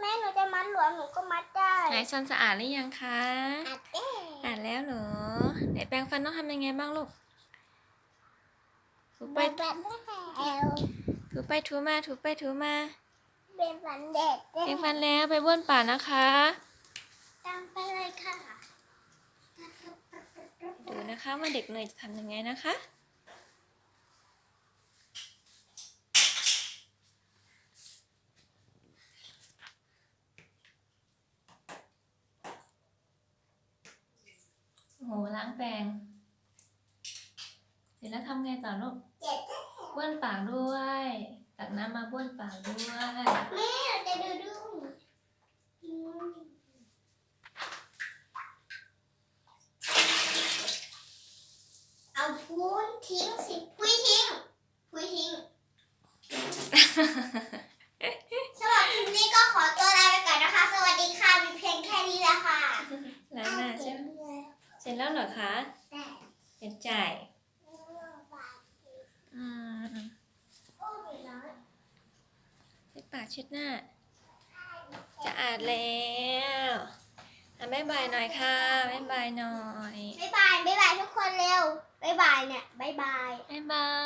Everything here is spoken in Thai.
แม่หนูจะมัดหลวมหนูก็มัดได้ไหนซอนสะอาดหรือยังคะอัดเด้อ่านแล้วเหรอไหนแปรงฟันต้องทำยังไงบ้างลูกถูไปแบบแบบแอลถูไปถูมาถูไปถูมาเป็นฝันเด็กแปรงฟันแล้วไปบ้วนปากนะคะตามไปเลยค่ะ ดูนะคะว่าเด็กเนยจะทำยังไงนะคะ โอ้โหล้างแปรงเสร็จแล้วทำไงต่อลูกเจ็ดบ้วนปากด้วย ตักน้ำมาบ้วนปากด้วย แม่เราจะดูดูเอาพูนทิ้งสิพุยทิ้งพุยทิ้ง ร็จแล้วเหรอคะแต่เสร็จจ่ายอืมโอ้ยร้อนเช็ดปากเช็ดหน้า จะอาดแล้วอะบ๊ายบายหน่อยค่ะบ๊ายบายหน่อย บ๊ายบายบ๊ายบายทุกคนเร็วบ๊ายบายเนี่ยบ๊ายบายบ๊ายบายจุดด้วยจุดด้วย